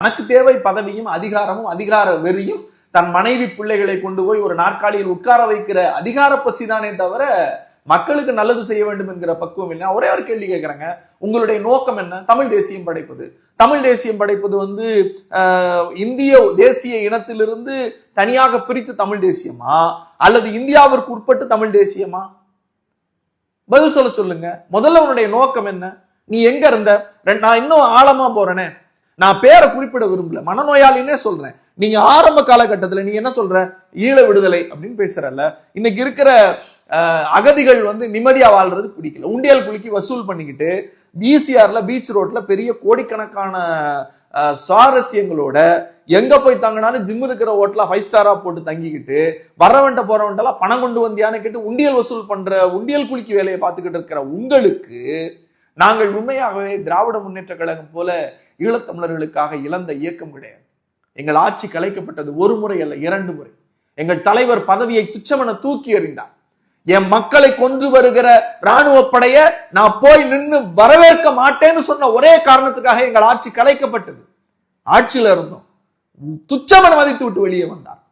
தனக்கு தேவை பதவியும் அதிகாரமும் அதிகார வெறியும் தன் மனைவி பிள்ளைகளை கொண்டு போய் ஒரு நாற்காலியில் உட்கார வைக்கிற அதிகார பசி தானே தவிர மக்களுக்கு நல்லது செய்ய வேண்டும் என்கிற பக்குவம் இல்லை ஒரே ஒரு கேள்வி கேட்குறேங்க. உங்களுடைய நோக்கம் என்ன? தமிழ் தேசியம் படைப்பது. தமிழ் தேசியம் படைப்பது வந்து இந்திய தேசிய இனத்திலிருந்து தனியாக பிரித்து தமிழ் தேசியமா? அல்லது இந்தியாவிற்கு உட்பட்டு தமிழ் தேசியமா? பதில் சொல்ல சொல்லுங்க. முதல்ல உன்னுடைய நோக்கம் என்ன? நீ எங்க இருந்த? நான் இன்னும் ஆழமா போறேனே. நான் பேரை குறிப்பிட விரும்பல. மனநோயாளினே சொல்றேன். நீங்க ஆரம்ப காலகட்டத்தில் நீ என்ன சொல்ற? ஈழ விடுதலை அப்படின்னு பேசுறல்ல. இன்னைக்கு இருக்கிற அகதிகள் வந்து நிம்மதியா வாழ்றது பிடிக்கல. உண்டியல் குலுக்கி வசூல் பண்ணிக்கிட்டு பிசிஆர்ல பீச் ரோட்ல பெரிய கோடிக்கணக்கான சுவாரஸ்யங்களோட எங்க போய் தங்கினாலும் ஜிம் இருக்கிற ஹோட்டலா ஃபைவ் ஸ்டாரா போட்டு தங்கிக்கிட்டு வரவன்ட்ட போறவன்ட்டெல்லாம் பணம் கொண்டு வந்தியான்னு கேட்டு உண்டியல் வசூல் பண்ற உண்டியல் குலுக்கி வேலையை பார்த்துக்கிட்டு இருக்கிற உங்களுக்கு நாங்கள் உண்மையாகவே திராவிட முன்னேற்ற கழகம் போல ஈழத்தமிழர்களுக்காக இழந்த இயக்கம் கிடையாது. எங்கள் ஆட்சி கலைக்கப்பட்டது ஒரு முறை அல்ல இரண்டு முறை. எங்கள் தலைவர் பதவியை துச்சமென தூக்கி எறிந்தார். என் மக்களை கொன்று வருகிற ராணுவ படைய நான் போய் நின்று வரவேற்க மாட்டேன்னு சொன்ன ஒரே காரணத்துக்காக எங்கள் ஆட்சி கலைக்கப்பட்டது. ஆட்சியில இருந்தோம். துச்சமென மதித்து விட்டு வெளியே வந்தார்.